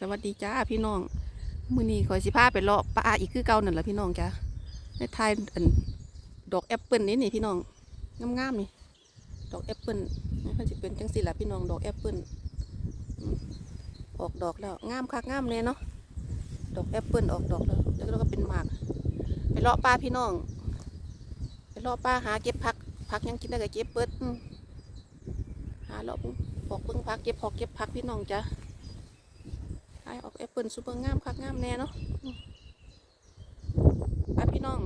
สวัสดีจ้าพี่น้องมื้อนี้ขอยสิพาไปเลาะป่าอีกคือเก่านั่นแหละพี่น้องจ้าในไทยอันดอกแอปเปิลนี่นี่พี่น้องงามๆนี่ ดอกแอปเปิลนี่มันสิเป็นจังซี่ล่ะพี่น้องดอกแอปเปิลออกดอกแล้วงามคักงามแน่เนาะดอกแอปเปิลออกดอกแล้วแล้วก็เป็นหมาก ไปเลาะป่าพี่น้อง ไปเลาะป่าหาเก็บผักผักยังกินได้ก็เก็บเปิดหาเลาะปอกเบิ่งผักเก็บพอกเก็บผักพี่น้องจ้า ขายออกแอปเปิลซูเปอร์งามคักงามแน่เนาะอืมไปพี่น้อง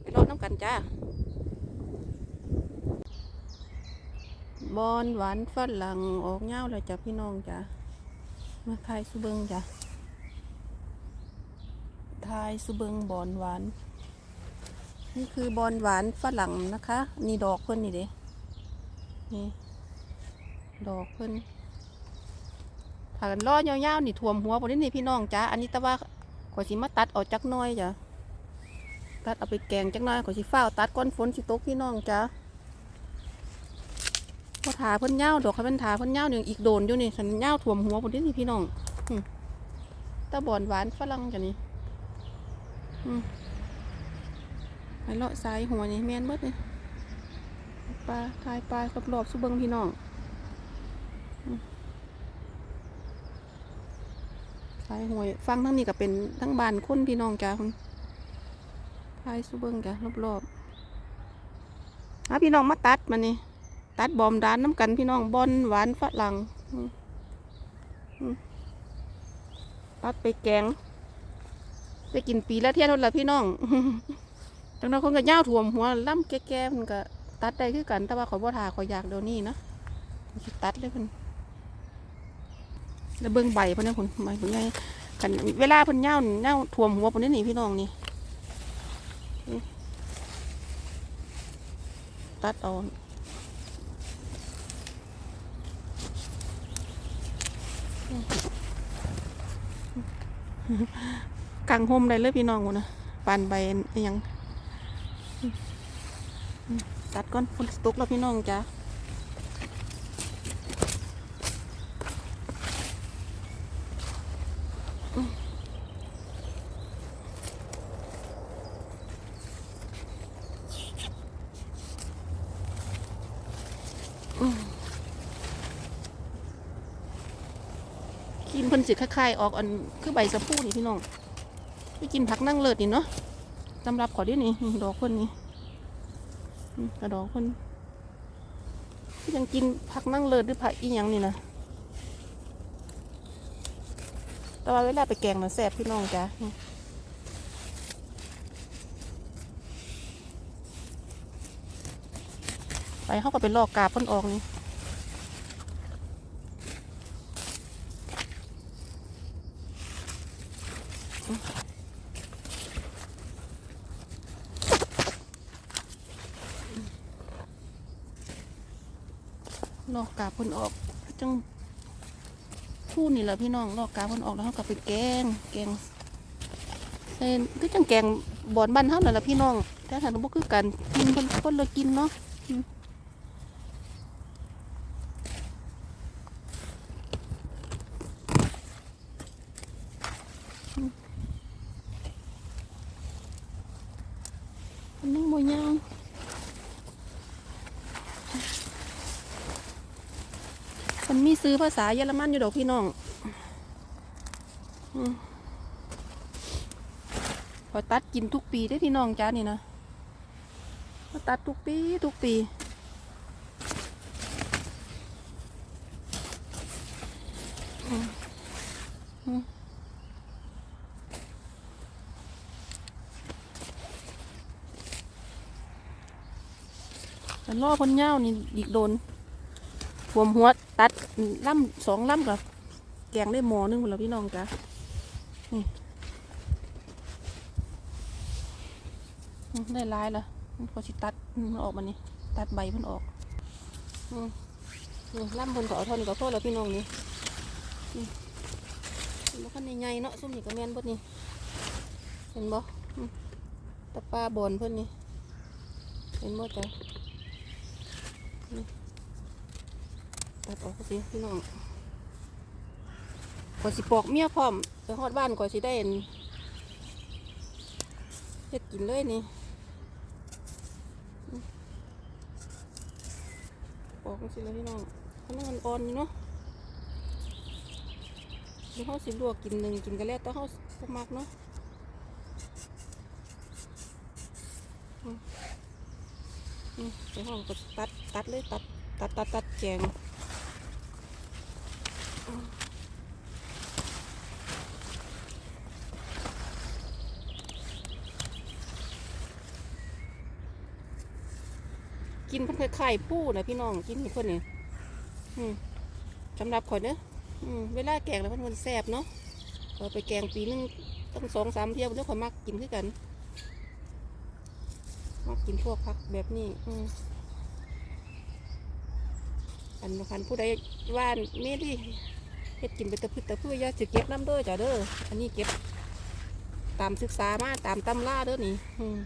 ไปรดน้ำกันจ้าบอนหวานฝรั่งออกเงาแล้วจ้ะพี่น้องจ้ะมาทายสุเบิงจ้ะทายสุเบิงบอนหวาน นี่คือบอนหวานฝรั่งนะคะ นี่ดอกเพิ่นนี่เด้นี่ดอกเพิ่น ถ้ากันล่อยาวๆนี่ท่วมหัวพอดีนี่พี่น้องจ้าอันนี้แต่ว่าข่อยสิมาตัดออกจักหน้อยจ้ะตัดเอาไปแกงจักหน้อยข่อยสิฟ้าวตัดก้อนฝนสิตกพี่น้องจ้าพอถาเพิ่นยาวดอกเขาเป็นถาเพิ่นยาวนี่อีกโดนอยู่นี่สันยาวท่วมหัวพอดีนี่พี่น้องตะบอนหวานฝรั่งจ้ะนี่ไปเลาะสายหัวนี่แมนเบิดนี่ปลาทายปลารอบสุเบิงพี่น้อง สายหวยฟังทั้งนี้ก็เป็นทั้งบ้านคนพี่น้องจ้าคุณทายสุเบิงจ้ารอบๆอาพี่น้องมาตัดมานี่ตัดบอมดานน้ำกันพี่น้องบอนหวานฝรั่งตัดไปแกงไปกินปีละเที่ยเท่านั้นละพี่น้องจังนั้นคนก็ย่าถ่วมหัวล่ำแก่ๆมันก็ตัดได้คือกัน แต่ว่าขอบ่ทาขออยากเดี๋ยวนี้นะตัดเลยเพิ่น แล้วเบิ่งใบพิ่นนะคุณใบเพิ่นไงกันเวลาเพิ่นเหย้านี่เหย้าท่วมหัวพิ่นนี่นี่พี่น้องนี่ตัดเอากังห่มได้เลยพี่น้องกูนะปานใบยัง ตัดก้อนฝนตกแล้วพี่น้องจ้า กินเพิ่นสิ คล้ายออกอันคือใบสะพูนี่พี่น้องไปกินผักนั่งเลิศนี่เนาะสำหรับขอดียวนี่นี่ดอกเพิ่นนี่อืมกระดอกเพิ่นยังกินผักนั่งเลิศหรือผักอีหยังนี่นะแต่ว่าเวลาไปแกงน่ะแซ่บพี่น้องจ้ะไปเขาก็ไปลอกกาบพิ่นออกนี่ ลอกกาบเพ่นออก จังพูดนี่แหละพี่น้องลอกกาบเพ่นออกแล้วเขากลับไปแกง แกงเส้นก็จังแกงบอนบ้านเท่านั่นแหละพี่น้องแต่ถ้าเราบ่คือกันกินเพิ่นคนละกินเนาะอืมอืมอันนี้โมยาว มันมีซื้อ ภาษาเยอรมันอยู่ดอกพี่น้องอพอตัดกินทุกปีได้พี่น้องจ้านี่นะพอตัดทุกปีทุกปีอืมอืมแต่ล่อคนเง่าวนี่อีกโดน รวมหัวตัดล่ำสองล่ำกับแกงได้หมอหนึงหมดแล้วพี่น้องจ้ะนี่ได้ลายละพอสิตัดมันออกมานี่ตัดใบมันออกอืมนี่ล่ำเพิ่นก็เอาท่านี้ก็พอแล้วพี่น้องนี่นี่มันขั้นใหญ่เนาะซุ่มนี่ก็แมนเบิดนี่เห็นบ่อืมตะปลาบอนเพิ่นนี่เห็นบ่จ้ะ ตัดออกสิพี่น้องข่อยสิปอกเมียพร้อมไปฮอดบ้านข่อยสิได้อั่นเฮ็ดกินเลยนี่ปอกจังซี่เลยพี่น้องเพราะมันอ่อนอยู่เนาะเดี๋ยวเฮาสิลวกกินหนึ่งกินกันแล้วแต่เฮาบ่มักเนาะอืมอืมเดี๋ยวเฮาก็ตัดตัดเลยตัดตัดตัดตัดแจง กินเพิ่นคล้ายๆผู้นะพี่น้องกินเพิ่นนี่สำหรับข่อยเนอะเวลาแกงแล้วเพิ่นมันแซ่บเนาะเอาไปแกงปีนึงต้องสองสามเที่ยวเดี๋ยวข่อยมักกินคือกันมักกินพวกผักแบบนี้ อืมอันคันผู้ใดว่านเมดิเฮ็ดกินไปตะพึดตะพื้อยาสิเก็บน้ำเด้อจ้ะเด้ออันนี้เก็บ ตามศึกษามาตามตำราเด้อนี่ อืม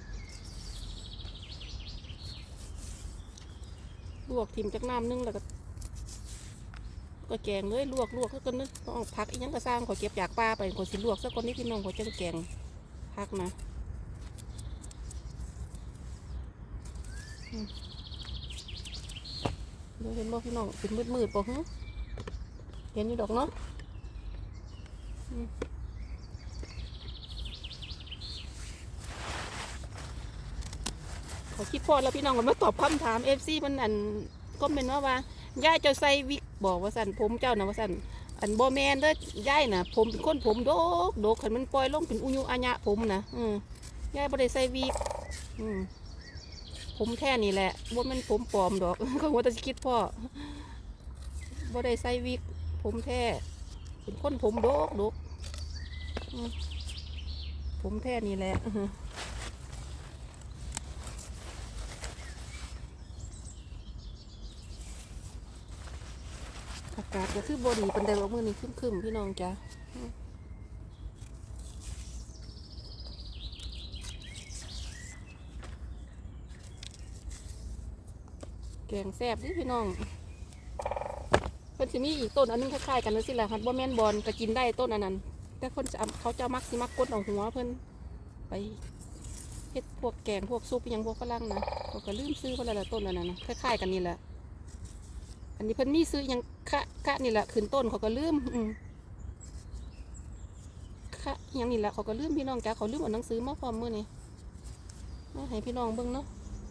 ลวกทิมจากน้ำนึงแล้วก็ก็แกงเลยลวกลวกก็กันนึกต้องพักอีกยังก็สร้างขอเก็บจากปลาไปขอสิลวกสักคนนี้พี่น้องขอจังแกงพักนะอืมเดี๋ยวเห็นบ่พี่น้องเป็นมืดมืดปะฮึเห็นอยู่ดอกเนาะอืมขอคิด พอแล้วพี่น้องก็มาตอบคำถามเอฟซีมันอันก็เป็นว่าว่าย่ายเจ้าใส่วิกบอกว่าสันผมเจ้านะว่าสันอันบอแมนเด้อย่ายนะผมเป็นคนผมโดกโดกขันมันปล่อยลงเป็นอุยุอัญะผมนะอืมย่ายบ่ได้ใส่วิกอืมผมแท้นี่แหละว่ามันผมปลอมดอกก็ว่าจะคิดพ่อบ่ได้ใส่วิก ผมแท้เป็นคนผมโดกโดกผมแท้นี่แหละ อากาศก็คือบดีปันไดว่ามือนี้คึมๆพี่น้องจ้ะแกงแซ่บดิพี่น้องเพิ่นสิมีอีกต้นอันนึงคล้ายๆกันนั่นสิแหละฮัดบ่แม่นบอลก็กินได้ต้นอันนั้น แต่คนจะเอาเขาจะมักสิมักกดเอาหัวเพิ่นไปเฮ็ดพวกแกงพวกซุปยังพวกฝรั่งนะเขาก็ลืมซื้อเพิ่นละต้นอันนั้นนะคล้ายๆกันนี่แหละ อันนี้เพิ่นมีซื้อยังคะคะนี่แหละขึ้นต้นเขาก็ลืมอืมคะยังนี่แหละเขาก็ลืมพี่น้องจ้าเขาลืมเอาหนังสือมาพร้อมมือนี้มาให้พี่น้องเบิ่งเนาะ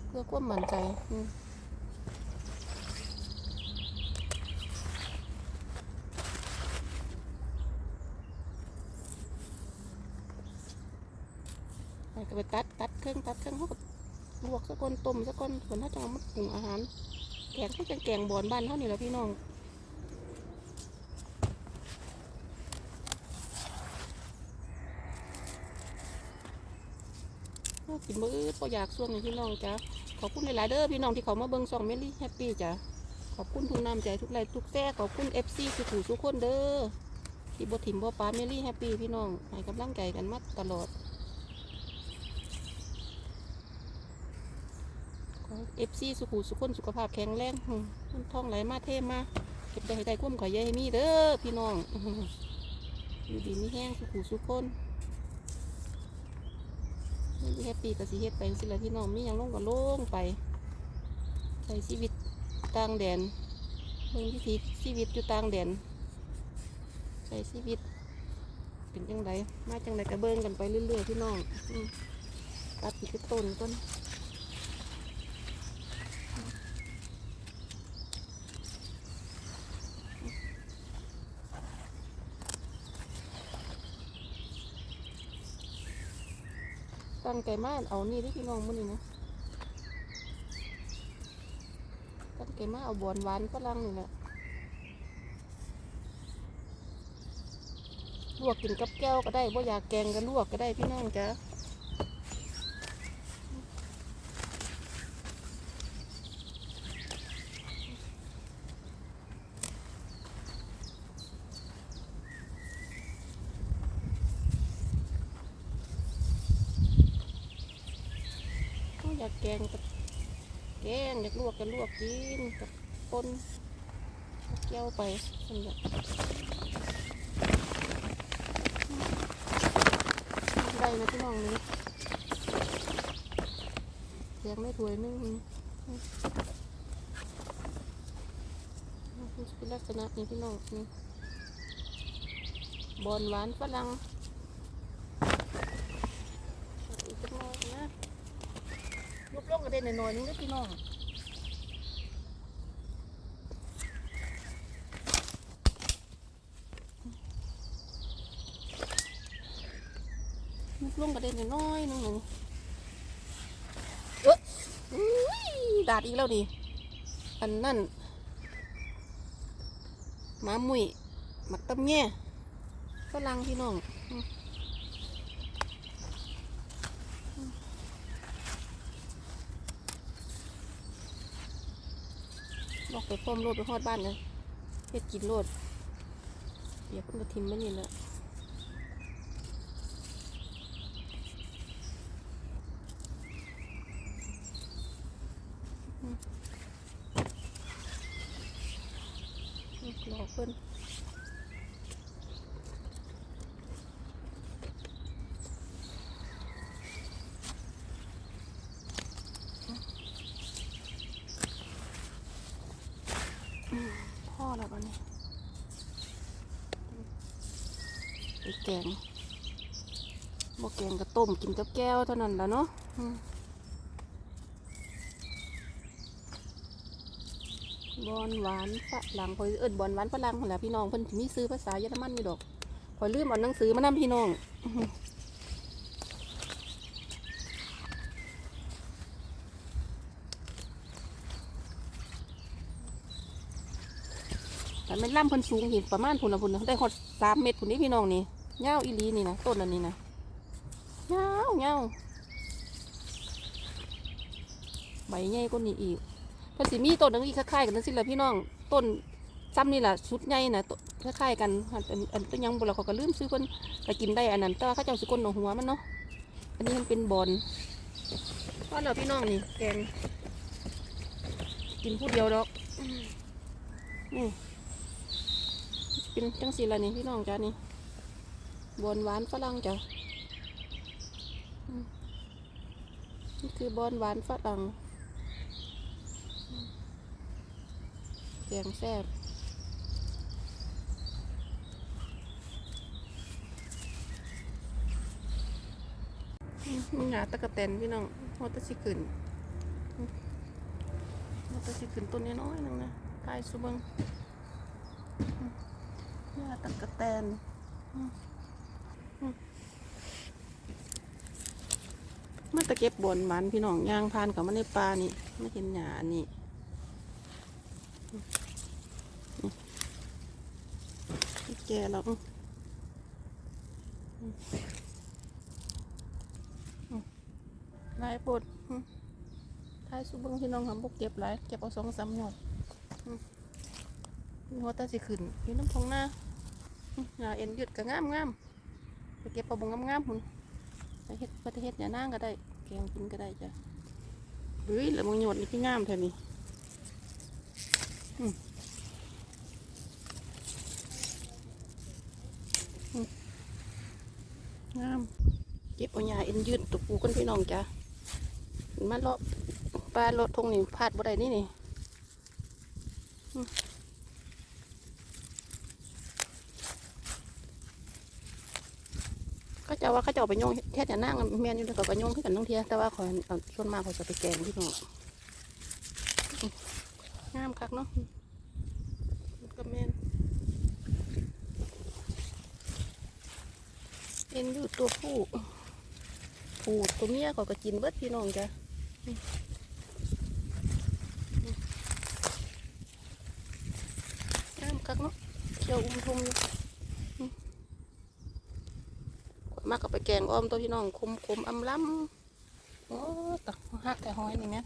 เพื่อความมั่นใจอืมก็ไปตัดตัดเครื่องตัดเครื่องเขาก็ลวกสักก้อนต้มสักก้อนเหมือนถ้าจะเอามาปรุงอาหาร แกงก็จะแกงบอนบ้านเท่านี้แหละพี่น้องกินมือพออยากส่วงนี้พี่น้องจ้ะขอบคุณหลายๆเด้อพี่น้องที่เขามาเบิ่งซองเมลี่แฮปปี้จ้ะขอบคุณทุกน้ำใจทุกไลทุกแซ่ขอบคุณเอฟซีทุกผู้ทุกคนเด้อที่บ่ถิ่มบ่ปาเมลี่แฮปปี้พี่น้องให้กำลังใจกันมาตลอด เอฟซีสุขุสุขคนสุขภาพแข็งแรงมันท่องไหลมาเทมาเก็บได้ให้ได้คุ้มขอยายให้มีเด้อพี่น้องอยู่ดีมีแห้งสุขุสุขคนไม่แฮปปี้กับสิเฮ็ดไปสิละพี่น้องมีหยังลงก็ลงไปใช้ชีวิตต่างแดนเบิ่งวิถีชีวิตอยู่ต่างแดนใช้ชีวิต เป็นจังไดมาจังไดก็เบิ่งกันไปเรื่อยๆพี่น้องอตัดอีกคือต้นต้น ไก่มาเอานี่เด้อพี่น้องมื้อนี้นะตั้งใจมาเอาบอนหวานฝรั่งนี่แหละลวกกินกับแก้วก็ได้บ่อยากแกงก็ลวกก็ได้พี่น้องจ้ะ กินกับปนเกี่ยวไปสำหรับได้นะพี่น้องนี้เสียงไม่ถวยนึ่งเป็นลักษณะนี้พี่น้องนี่บอลหวานฝรั่งอีกน้อยนะลูกลงกระเด็นหน่อยนึงนะพี่น้อง ลูกลงกระเด็นน้อยๆนึงนี่เอ๊ะอุ้ยดาดอีกแล้วดิอันนั่นหมามุยหมักตำแง่ฝรั่งพี่น้องอืมอืมบอกไปพร้อมโลดไปฮอดบ้านเลยเฮ็ดกินโลดเดี๋ยวเพิ่นก็ทิมมันนี่แหละ รอ เพิ่นอืมพ่อแล้วบัดนี้ไปแกงบ่แกงก็ต้มกินกับแก้วเท่านั้นแหละเนาะ อนหวานฝรั่งคอยเอิ้นบอนหวานฝรั่งแหละพี่น้องเพิ่นมีซื้อภาษาเยอรมันนี่ดอกคอยลืมเอาหนังสือมานำพี่น้องแต่เป็นล่ำเพิ่นสูงหินประมาณพุ่นละพุ่นได้หดสามเมตรพุ่นนี้พี่น้องนี่เงาวอีลีนี่นะต้นอันนี้นะเงาวเงาใบใหญ่กว่านี้อีก เพิ่นสิมีต้นหนึงอีกคล้ายๆกันนั่นสิล่ะพี่น้องต้นซ้ำนี่ล่ะชุดใหญ่น่ะต้นคล้ายๆกันอันอันอันต้นยังบ่ล่ะเขาก็ลืมซื้อเพิ่นก็กินได้อันนั้นแต่ว่าเขาเจ้าสิก้นเอาหัวมันเนาะอันนี้มันเป็นบอนว่าแล้วพี่น้องนี่แกงกินผู้เดียวดอกอืมเป็นจังสีละนี่พี่น้องจ้านี่บอนหวานฝรั่งจ้ะอืมนี่คือบอนหวานฝรั่ง แกงแซ่บหงาตะกะแตนพี่น้องฮอตะสิขึ้นฮอตะสิขึ้นต้นน้อยๆนึงนะทายสุบังหงาตะกะแตนมาตะเก็บบอนมันพี่น้องย่างพานกับมาในปลานี่ไม่เห็นหยาอันนี่ แก่แล้วอื้ออื้ออื้อหลายปวดอื้อท้ายสุเบิ้งพี่น้องทำพวกเก็บหลายเก็บเอาสองสามหยอดอื้อหัวตาสิขึ้นอยู่น้ำทองหน้าอื้อหญ้าเอ็นยืดก็งามงามไปเก็บเอาบงงามๆหุ่นไปเฮ็ดไปเฮ็ดหญ้านางก็ได้แกงกินก็ได้จ้ะเฮ้ยแล้วมึงหยดนี่พี่งามแท้นี่ งาม เก็บเอาหญ้าเอ็นยืดตุกปูกันพี่น้องจ้ะมาเลาะปลาเลาะทงนี่พลาดบ่ได้นี่นี่อืมเขาเจะว่าเขาเจะเอาไปโยงแค่จะนั่งแม่นอยู่แล้วก็ไปโยงขึ้นกันน้องเทียแต่ว่าขอเอาส่วนมากเขาจะไปแกงพี่น้องงามคักเนาะมันก็แม่น เป็นอยู่ตัวผู้ผู้ตัวเมียก็ก็กินเบิดพี่น้องจ้ะอืมอืมงามคักเนาะเขียวอุ้มทุ่มอยู่มากกับไปแกงอ้อมตัวพี่น้องคมคมอำล้ำโอ้ตะหักแต่หอยนี่แม่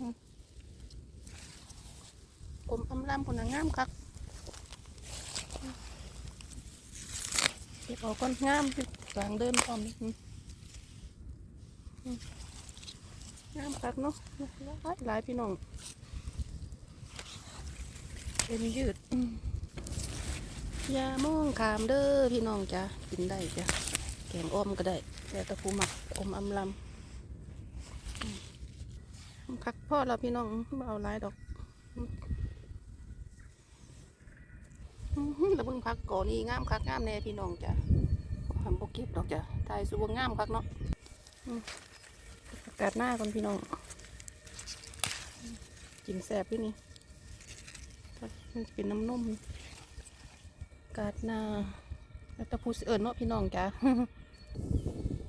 คมอำล้ำคนงามคักเก็บเอาก้อนงามอ กลางเดินพร้อมนี่อืมงามคักเนาะหลายหลายพี่น้องเป็นยืดอย่ามองขามเด้อพี่น้องจ้ะกินได้จ้ะแกงอ้อมก็ได้แล้วแต่ผู้หมักอมอำลำพักพ่อเราพี่น้องเอาหลายดอกแล้วเบิ่งพักก่อนนี่งามคักงามแน่พี่น้องจ้ะ ทำโปเก็บดอกจ้ะถ่ายสูงงามคักเนาะอืมอากาศหน้าก่อนพี่น้องกินแซ่บพี่นี่มันเป็นน้ำนมกาศหน้าแล้วตะพูสิเอิญเนาะพี่น้องจ้ะ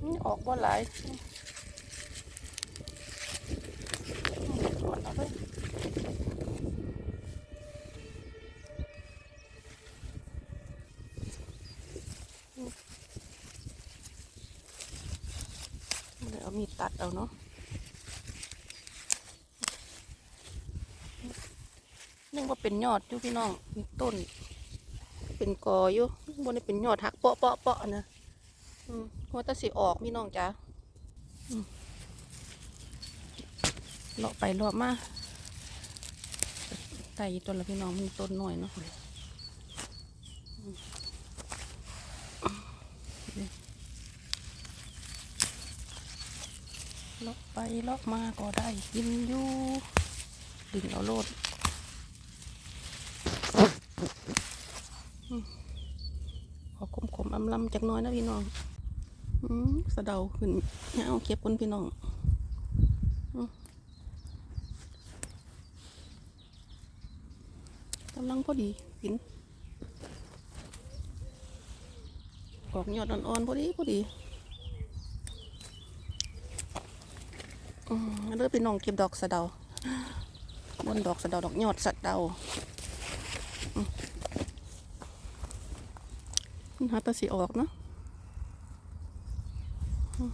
นี่ออกบ่หลายถอนเอาเลยเดี๋ยว เอาเนาะนึกว่าเป็นยอดอยู่พี่น้องมีต้น เป็นกออยู่บนนี้เป็นยอดหักเปาะเปาะเปาะนะหัวตะสีออกพี่น้องจ้าเลาะไปเลาะมาไต่ต้นละพี่น้องมันต้นหน่อยเนาะอืมนี่ เลาะไปเลาะมาก็ได้กินอยู่ดึงเอาโลดขอคมขมอำลำจากน้อยนะพี่น้องอืมสะเดาขึ้นเนี่ยเอาเก็บคนพี่น้องกำลังพอดีกินออกยอดอ่อนๆพอดีพอดีอืม เลือพี่น้องเก็บดอกสะเดาบนดอกสะเดาดอกยอดสะเดามันหาตาสีออกเนาะอืม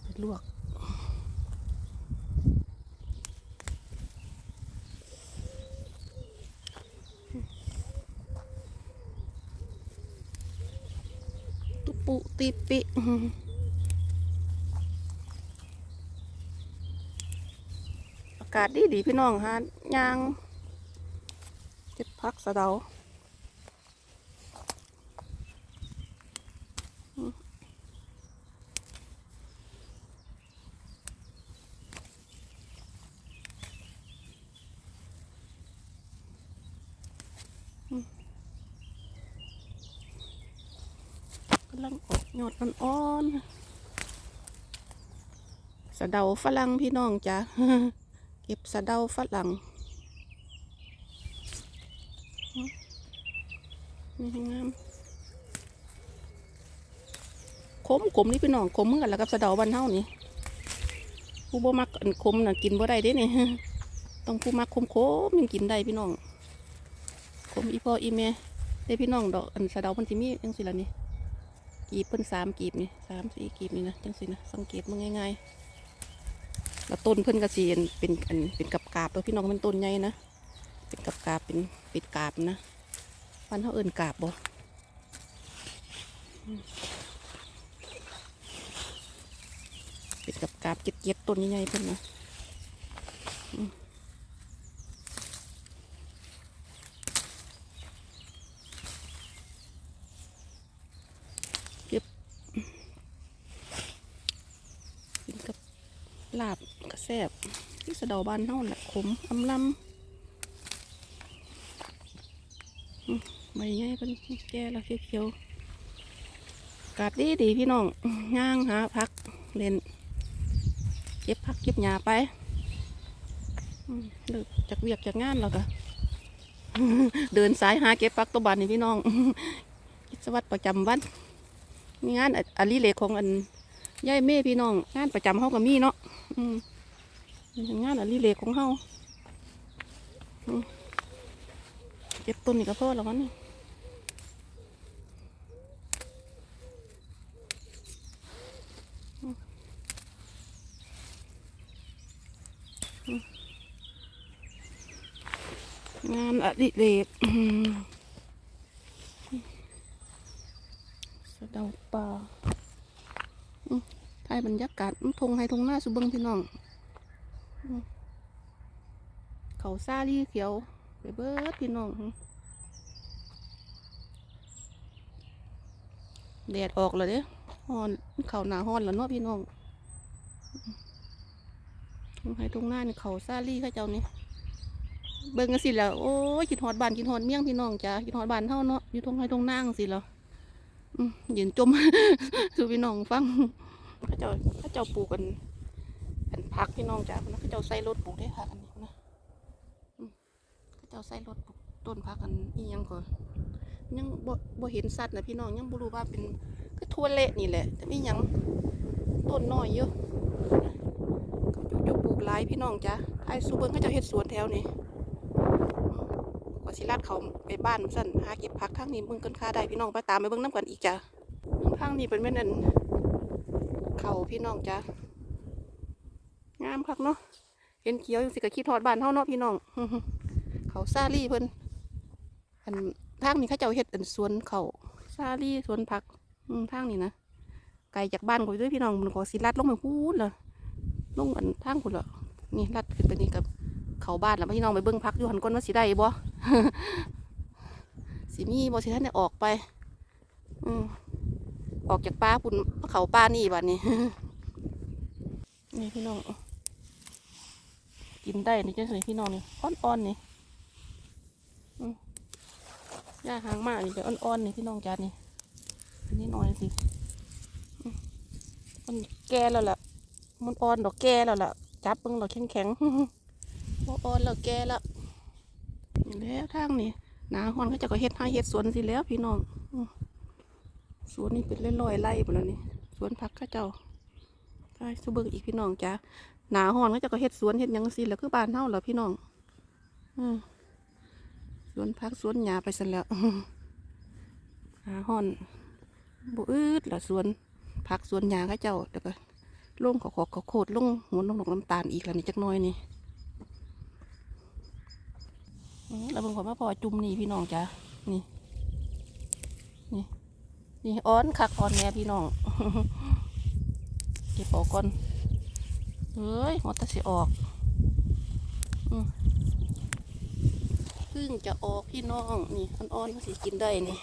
ไปลวก ตุ ปิปิอากาศดีดีพี่น้องฮะยางเก็บพักสะเดาอืมอืมกำลังออกยอดอ่อนๆสะ เดาฝรั่งพี่น้องจ้ะเก็บสะเดาฝรั่งนี่งามขมขมนี่พี่น้องขมเหมือนกันแล้วกับสะเดาบ้านเฮานี่ผู้บ่มักอันขมน่ะกินบ่ได้เด้นี่ต้องผู้มักขมขมยังกินได้พี่น้องขมอีพ่ออีแม่ได้พี่น้องดอกอันสะเดามันสิมีจังสิล่ะนี่กีบเพิ่นสามกีบนี่สามสี่กีบนี่นะจังสินะสังเกตมันง่ายๆ แล้วต้นเพื่อนกระเซียนเป็นอันเป็นกับกาบตัวพี่น้องมันต้นใหญ่นะเป็นกับกาบเป็นปิดกาบนะวันเขาเอิ่นกาบบ่อืมเป็นกับกาบเก็ดๆต้นใหญ่ๆเพิ่นนะอืมเก็บกินกับ ลาบกระแซบที่สะเดาบ้านเท่าแหละขมอำลำใบใหญ่เป็นแก่แล้วเขียวๆกาดดีดีพี่น้องย่างหาพักเล่นเก็บพักเก็บหญ้าไปเลิกจากเวียกจากงานแล้วก็เดินสายหาเก็บพักตัวบานนี่พี่น้องกิจวัตรประจำวันมีงานอะอลิเลกของอันย่ายเม่พี่น้อง งานประจำเฮาก็มีเนาะ อืมงานอลิเลกของเฮาเก็บต้นนี่ก็พอแล้วกันนี่งานอดิเรกสะเดาป่าายบรรยากาศทงไฮทงหน้าสุเบิงพี่น้อง เขาซาลี่เขียวไปเบิร์ดพี่น้องแดดออกแล้วเด้ฮอนเขาหนาฮอนแล้วเนาะพี่น้องทงไฮทงหน้านี่เขาซาลี่ข้าเจ้านี่เบิ่งกันสิแล้วโอ้ยกินหอดบานกินหอดเมี่ยงพี่น้องจ้ากินหอดบานเท่าเนาะอยู่ทงไฮทงนั่งสิแล้วยืนจมสุพี่น้องฟัง เขาเจ้าเขาเจ้าปลูกกันเป็นพักพี่น้องจ้าเขาเจ้าใส่รถปลูกได้พักอันนี้นะอืมเขาเจ้าใส่รถปลูกต้นพักอันอียังก่อนยังบ่บ่เห็นสัตว์นะพี่น้องยังบ่รู้ว่าเป็นคือทั่วเละนี่แหละ แต่มีหยังต้นน้อยอยู่เขาจุกปลูกหลายพี่น้องจ้ะไอ้ซูเบิ้งเขาเจะเฮ็ดสวนแถวนี้สิลัดเขาไปบ้านสั่นหาเก็บผักทางนี้เบิ่งกันค่าได้พี่น้องไปตามไปเบิ่งน้ำกันอีกจ้ะทางนี้เป็นแม่นั่น เขาพี่น้องจ้ะงามคักเนาะเห็นเขียวจังสิก็คิดฮอดบ้านเฮาเนาะพี่น้องเขาซาลี่เพิ่นอันทางนี้เขาเจ้าเฮ็ดอันสวนเขาซาลี่สวนผักทางนี้นะไกลจากบ้านกูด้วยพี่น้องมันก็สิลัดลงไปพูดเลยลงอันทางคุณละนี่ลัดขึ้นไปนี่กับเขาบ้านแล้วพี่น้องไปเบิ้งพักอยู่หันก้นว่าสิได้บ่สิมีบ่สิท่านได้ออกไป อืม ออกจากป่าปุ่นเขาป่านี่บ้านนี้ นี่พี่น้อง กินได้นี่จังสิพี่น้องนี่อ่อนๆนี่หญ้าหางมากนี่จะอ่อนๆนี่พี่น้องจานนี่นนี้น้อยสิมันแก่แล้วล่ะมันอ่อนดอกแก่แล้วล่ะจับเบิ่งดอกแข็งๆบ่อ่อนแล้วแก่แล้วนี่แล้วทางนี่หนาฮอนเขาจะก็เฮ็ดให้เฮ็ดสวนสิแล้วพี่น้อง สวนนี่เป็นร้อยๆไร่หมดแล้วนี่สวนผักข้าเจ้าใช่สุเบิกอีกพี่น้องจ้าหนาฮอนเขาเจะก็เฮ็ดสวนเฮ็ดยังสิแล้วคือบ้านเฮาเหรอพี่น้องอืมสวนพักสวนหญ้าไปซะแล้วหาห่อนบุอืดละสวนพักสวนหญ้าข้าเจ้าแต่ก็ลงขอขอขอโคตรลงหัวลงดอกน้ำตาลอีกแล้วนี่จักน้อยนี่อื้อแล้วเบิ่งขอมาพอจุ่มนี่พี่น้องจ้ะนี่นี่ นี่อ้อนคักอ้อนแม่พี่น้องเก็บออกก่อนเฮ้ยหัวตะสิออกพึ่งจะออกพี่น้องนี่อ่อนๆมันสิกินได้นี่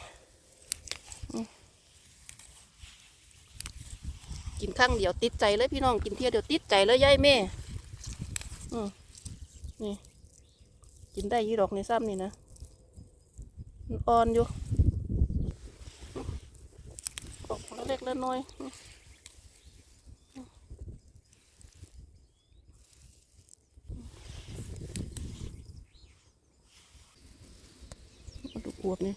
กินข้างเดียวติดใจเลยพี่น้องกินเที่ยวเดียวติดใจเลยยายแม่นี่ กินได้ยี่ดอกในซ้ำนี่นะอ่อนอยู่ออกเล็กๆแล้วน้อย ดูอวบนี่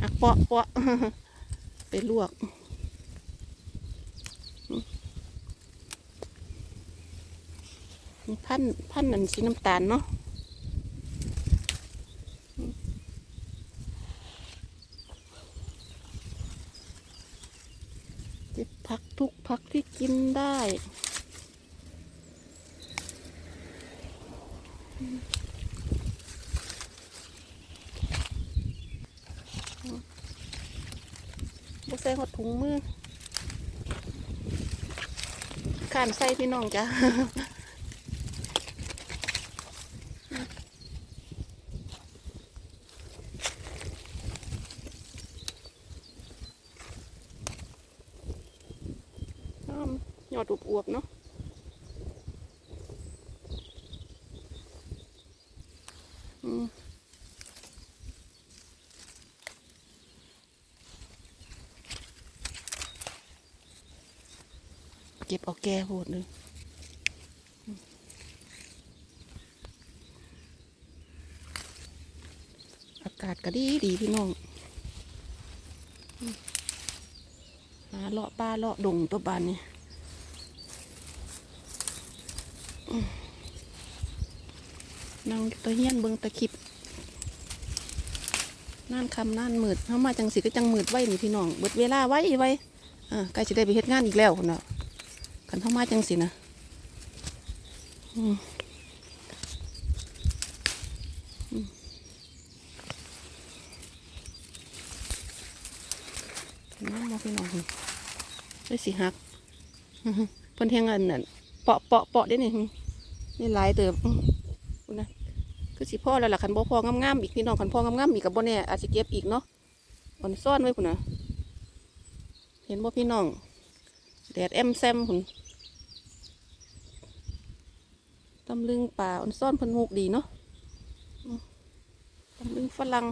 อะเปาะเปาะไปลวกพันพันนั่นสีน้ำตาลเนาะเก็บผักทุกผักที่กิน ได้บ่ใส่หดถุงมือข้านใส่พี่น้องจ้ะ อ้อม ยอดอวบๆเนาะเก็บเอาแก่โหดเลยอืมอากาศก็ดีดีพี่น้องมหาเลาะป้าเลาะดงตัวบานนี่ นั่งตัวเฮียนเบิงตะคลิปนั่นคำนั่นหมืดเข้ามาจังสิก็จังหมืดไว้นี่พี่น้องเบิดเวลาไว้ไว้อ่าใกล้จะได้ไปเฮ็ดงานอีกแล้วคนน่ะกันเข้ามาจังสินะอืมอืมน้ำมาพี่น้องได้สิหักเพิ่นเทียงอันนั่นเปาะเปาะเปาะได้นี่นี่หลายเติบ คือสิพ่อแล้วล่ะคันบ่พองามๆอีกพี่น้องคันพองามๆอีกกับบ่แน่อาจจะเก็บอีกเนาะอ่อนซ่อนไว้คุณนะเห็นบ่พี่น้องแดดแอมแซมคุณตำลึงป่าอ่อนซ่อนพันหูกดีเนาะตำลึงฝรั่ง